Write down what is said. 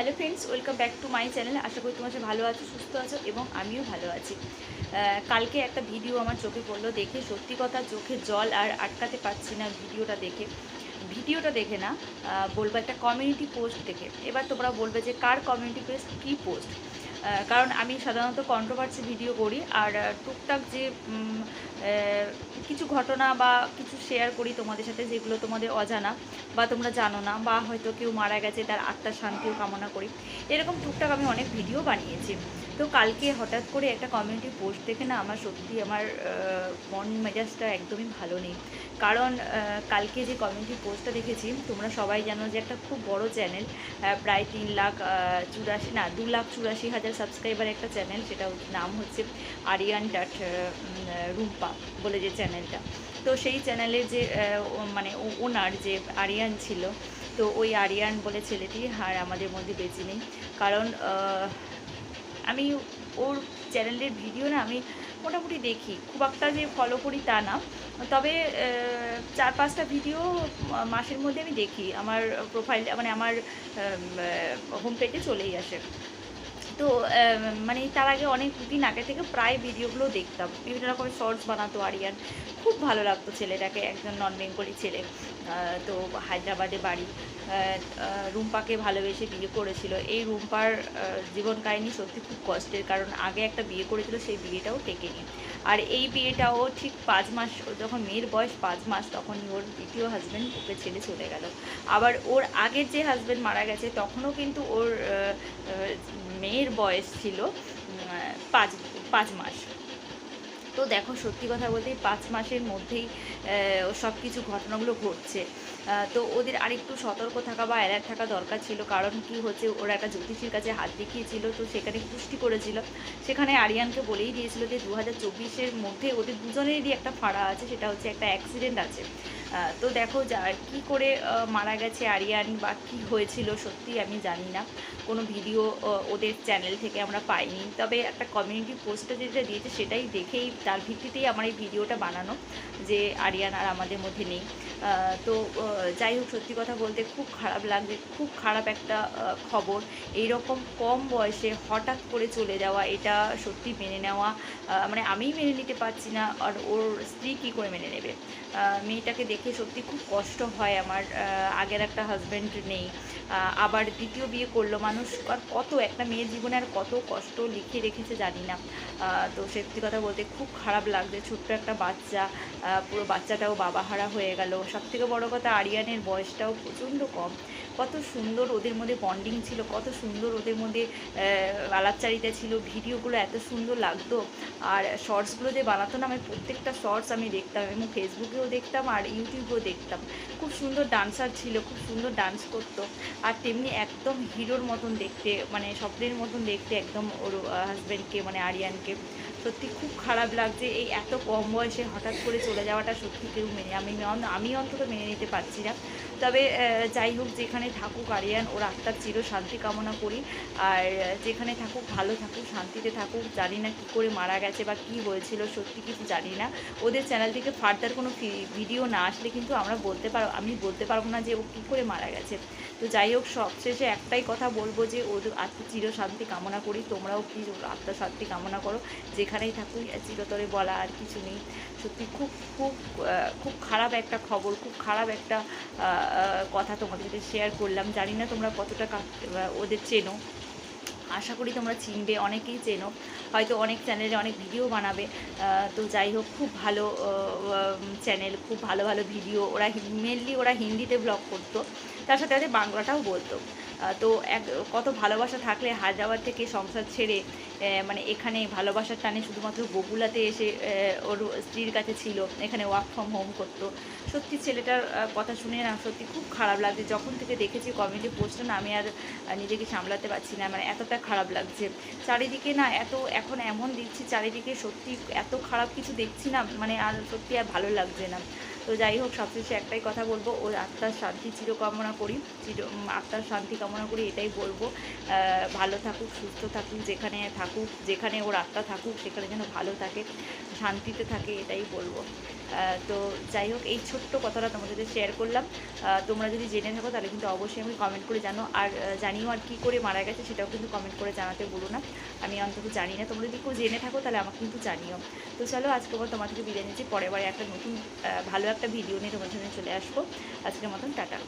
Hello friends welcome back to my channel আশা করি তোমার ভালো আছো, সুস্থ আছো এবং আমিও ভালো আছি। কালকে একটা ভিডিও আমার চোখে পড়ল দেখে, সত্যি কথা চোখে জল আর আটকাতে পারছি না ভিডিওটা দেখে। ভিডিওটা দেখে না বলব একটা কমিউনিটি পোস্ট দেখে। এবার তোমরা বলবে যে কার কমিউনিটি পোস্ট কী পোস্ট কারণ আমি সাধারণত কন্ট্রোভার্সি ভিডিও করি আর টুকটাক যে কিছু ঘটনা বা কিছু শেয়ার করি তোমাদের সাথে যেগুলো তোমাদের অজানা বা তোমরা জানো না বা হয়তো কেউ মারা গেছে, তার আত্মার শান্তিও কামনা করি। এরকম টুকটাক আমি অনেক ভিডিও বানিয়েছি। তো কালকে হঠাৎ করে একটা কমিউনিটি পোস্ট দেখে না আমার সত্যি আমার মন মেজাজটা একদমই ভালো নেই। কারণ কালকে যে কমিউনিটি পোস্টটা দেখেছি, তোমরা সবাই জানো যে একটা খুব বড় চ্যানেল প্রায় তিন লাখ চুরাশি না, দু লাখ চুরাশি হাজার সাবস্ক্রাইবার একটা চ্যানেল সেটা নাম হচ্ছে আরিয়ান ডাট রুম্পা বলে যে চ্যানেলটা তো সেই চ্যানেলের যে মানে ওনার যে আরিয়ান ছিল, তো ওই আরিয়ান বলে ছেলেটি আর আমাদের মধ্যে বেঁচে নেই। কারণ আমি ওর চ্যানেলের ভিডিও না আমি মোটামুটি দেখি। খুব একটা যে ফলো করি তা না। তবে চার পাঁচটা ভিডিও মাসের মধ্যে আমি দেখি। আমার প্রোফাইল মানে আমার হোম পেজে চলেই আসে। তো মানে তার আগে অনেক দিন আগে থেকে প্রায় ভিডিওগুলো দেখতাম। বিভিন্ন রকমের শর্টস বানাতো আরিয়ান। খুব ভালো লাগতো ছেলেটাকে, একজন নন বেঙ্গলি ছেলে তো হায়দ্রাবাদে বাড়ি। রুম্পাকে ভালোবেসে বিয়ে করেছিল। এই রুম্পার জীবন কাহিনী সত্যি খুব কষ্টের। কারণ আগে একটা বিয়ে করেছিল, সেই বিয়েটাও টেকেনি। আর এই বিয়েটাও ঠিক পাঁচ মাস, যখন মেয়ের বয়স পাঁচ মাস, তখনই ওর দ্বিতীয় হাজব্যান্ড ওকে ছেড়ে চলে গেল। আবার ওর আগের যে হাজব্যান্ড মারা গেছে, তখনও কিন্তু ওর মেয়ের বয়স ছিল পাঁচ পাঁচ মাস। তো দেখো, সত্যি কথা বলতে পাঁচ মাসের মধ্যেই সব কিছু ঘটনাগুলো ঘটছে। তো ওদের আরেকটু সতর্ক থাকা বা অ্যালার্ট থাকা দরকার ছিল। কারণ কি হচ্ছে, ওরা একটা জ্যোতিষীর কাছে হাত দেখিয়েছিল, তো সেখানে পুষ্টি করেছিল। সেখানে আরিয়ানকে বলেই দিয়েছিল যে দু হাজার মধ্যে ওদের দুজনেরই একটা ফাড়া আছে, সেটা হচ্ছে একটা অ্যাক্সিডেন্ট আছে। তো দেখো যা, কী করে মারা গেছে আরিয়ান বা কী হয়েছিল সত্যি আমি জানি না। কোনো ভিডিও ওদের চ্যানেল থেকে আমরা পাইনি। তবে একটা কমিউনিটি পোস্টে যেটা দিয়েছে সেটাই দেখেই, তার ভিত্তিতেই আমার এই ভিডিওটা বানানো যে আরিয়ান আর আমাদের মধ্যে নেই। তো যাই হোক, সত্যি কথা বলতে খুব খারাপ লাগছে, খুব খারাপ একটা খবর। এই রকম কম বয়সে হঠাৎ করে চলে যাওয়া, এটা সত্যি মেনে নেওয়া মানে আমিই মেনে নিতে পারছি না, আর ওর স্ত্রী কী করে মেনে নেবে? মেয়েটাকে দেখে সত্যি খুব কষ্ট হয় আমার আগের একটা হাজব্যান্ড নেই। আবার দ্বিতীয় বিয়ে করল মানুষ, আর কত একটা মেয়ের জীবনে আর কত কষ্ট লিখে রেখেছে জানি না। তো সত্যি কথা বলতে খুব খারাপ লাগছে, ছোট্ট একটা বাচ্চা পুরো বাচ্চাটাও বাবাহারা হয়ে গেল। সব থেকে বড়ো কথা আরিয়ানের বয়সটাও প্রচণ্ড কম। কত সুন্দর ওদের মধ্যে বন্ডিং ছিল, কত সুন্দর ওদের মধ্যে আলাপচারিতা ছিল, ভিডিওগুলো এত সুন্দর লাগতো। আর শর্টসগুলো যে বানাতো না, আমি প্রত্যেকটা শর্টস আমি দেখতাম, এবং ফেসবুকেও দেখতাম, আর ইউটিউবেও দেখতাম। খুব সুন্দর ডান্সার ছিল, খুব সুন্দর ডান্স করতো। আর তেমনি একদম হিরোর মতন দেখতে মানে স্বপ্নের মতন দেখতে একদম ওর হাজব্যান্ডকে মানে আরিয়ানকে। সত্যি খুব খারাপ লাগছে এই এত কম বয়সে হঠাৎ করে চলে যাওয়াটা সত্যি কেউ মেনে আমি আমি অন্তত মেনে নিতে পারছি না। তবে যাই হোক, যেখানে থাকুক আরিয়ান, ওর আত্মার চির শান্তি কামনা করি। আর, যেখানে থাকুক, ভালো থাকুক, শান্তিতে থাকুক। জানি না কী করে মারা গেছে বা কী হয়েছিল, সত্যি কিছু জানি না। ওদের চ্যানেল থেকে ফার্দার কোনো ভিডিও না আসলে কিন্তু আমরা বলতে পারো আমি বলতে পারব না যে ও কী করে মারা গেছে। তো যাই হোক, সবশেষে একটাই কথা বলব যে ওদের আত্মার চির শান্তি কামনা করি। তোমরাও কি আত্মার শান্তি কামনা করো। যেখানেই থাকুক চিরতরে বলা আর কিছু নেই। সত্যি খুব খুব খুব খারাপ একটা খবর, খুব খারাপ একটা কথা তোমাদের সাথে শেয়ার করলাম। জানি না তোমরা কতটা ওদের চেনো। আশা করি তোমরা চিনবে, অনেকেই চেনো। হয়তো অনেক চ্যানেলে অনেক ভিডিও বানাবে। তো যাই হোক, খুব ভালো চ্যানেল খুব ভালো ভালো ভিডিও ওরা মেনলি ওরা হিন্দিতে ব্লগ করতো। তার সাথে সাথে বাংলাটাও বলতো। তো এক, কত ভালোবাসা থাকলে হায়দ্রাবাদ থেকে সংসার ছেড়ে মানে এখানে ভালোবাসার টানে শুধুমাত্র বগুলাতে এসে ওর স্ত্রীর কাছে ছিল, এখানে ওয়ার্ক ফ্রম হোম করতো। সত্যি ছেলেটার কথা শুনে না সত্যি খুব খারাপ লাগছে। যখন থেকে দেখেছি কমেডি পোস্টটা না, আমি আর নিজেকে সামলাতে পারছি না মানে এতটা খারাপ লাগছে। চারিদিকে না এত, এখন এমন দেখছি, চারিদিকে সত্যি এত খারাপ কিছু দেখছি না মানে আর সত্যি আর ভালো লাগছে না। তো যাই হোক, সবশেষে একটাই কথা বলব ওর আত্মার শান্তি চিরকামনা করি, চির আত্মার শান্তি কামনা করি, এটাই বলব। ভালো থাকুক, সুস্থ থাকুক, যেখানে থাকুক, যেখানে ওর আত্মা থাকুক, সেখানে যেন ভালো থাকে, শান্তিতে থাকে, এটাই বলব। তো যাই হোক, এই ছোট্ট কথাটা তোমাদের সাথে শেয়ার করলাম। তোমরা যদি জেনে থাকো, তাহলে কিন্তু অবশ্যই আমি কমেন্ট করে জানো। আর জানিও আর কী করে মারা গেছে, সেটাও কিন্তু কমেন্ট করে জানাতে বলো না। আমি অন্তত জানি না। তোমরা যদি কেউ জেনে থাকো, তাহলে আমাকে কিন্তু জানিও। তো চলো, আজকে আবার তোমার থেকে বিদায় নিচ্ছি। পরের বারে একটা নতুন ভালো একটা ভিডিও নিয়ে তোমার সাথে চলে আসব। আজকের মতন, টাটা।